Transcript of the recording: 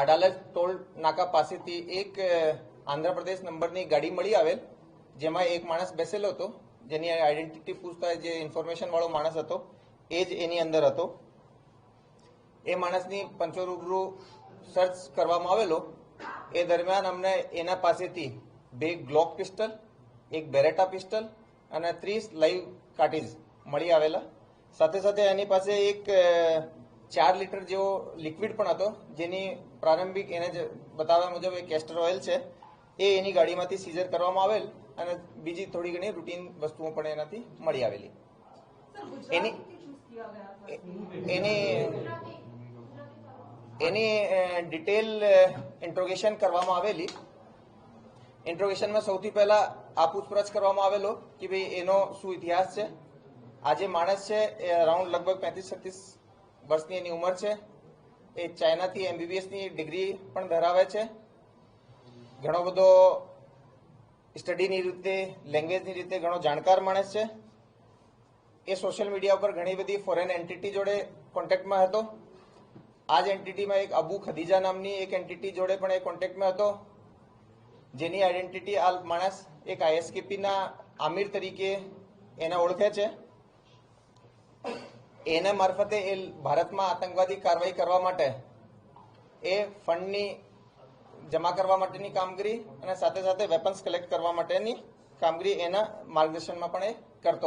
Adalaj toll નાકા પાસેથી એક આંધ્રપ્રદેશ નંબરની ગાડી મળી આવેલ, જેમાં એક માણસ બેસેલો હતો, જેની આઈડેન્ટિટી પૂછતા જે ઇન્ફોર્મેશન વાળો માણસ હતો, એ જ એની અંદર હતો. એ માણસની પંચો રૂબરૂ સર્ચ કરવામાં આવેલો. એ દરમિયાન અમને એના પાસેથી બે ગ્લોક પિસ્ટલ એક બેરેટા પિસ્ટલ અને ત્રીસ લાઈવ કાર્ટીજ મળી આવેલા. સાથે સાથે એની પાસે એક ચાર લીટર જેવો લિક્વિડ પણ હતો જેની પ્રારંભિક એને જ બતાવ્યા મુજબ એ કેસ્ટર ઓઇલ છે. એ એની ગાડીમાંથી સીઝર કરવામાં આવેલ અને બીજી થોડી ઘણી રૂટીન વસ્તુઓ પણ એનાથી મળી આવેલી. એની એની એની ડિટેલ ઇન્ટ્રોગેશન કરવામાં આવેલી. ઇન્ટ્રોગેશનમાં સૌથી પહેલા આ પૂછપરછ કરવામાં આવેલો કે ભાઈ એનો શું ઇતિહાસ છે? આ જે માણસ છે એ અરાઉન્ડ લગભગ પેંત્રીસ છત્રીસ વર્ષની એની ઉંમર છે. એ ચાઇનાથી એમબીબીએસની ડિગ્રી પણ ધરાવે છે. ઘણો બધો સ્ટડીની રીતે, લેંગ્વેજની રીતે ઘણો જાણકાર માણસ છે. એ સોશિયલ મીડિયા ઉપર ઘણી બધી ફોરેન એન્ટિટી જોડે કોન્ટેક્ટમાં હતો. આ જ એન્ટિટીમાં એક અબુ ખદીજા નામની એક એન્ટિટી જોડે પણ એ કોન્ટેક્ટમાં હતો. જેની આઈડેન્ટિટી આ માણસ એક આઈએસકેપીના આમિર તરીકે એને ઓળખે છે. એના મારફતે એ ભારતમાં આતંકવાદી કાર્યવાહી કરવા માટે એ ફંડની જમા કરવા માટેની કામગીરી અને સાથે સાથે વેપન્સ કલેક્ટ કરવા માટેની કામગીરી એના માર્ગદર્શનમાં પણ એ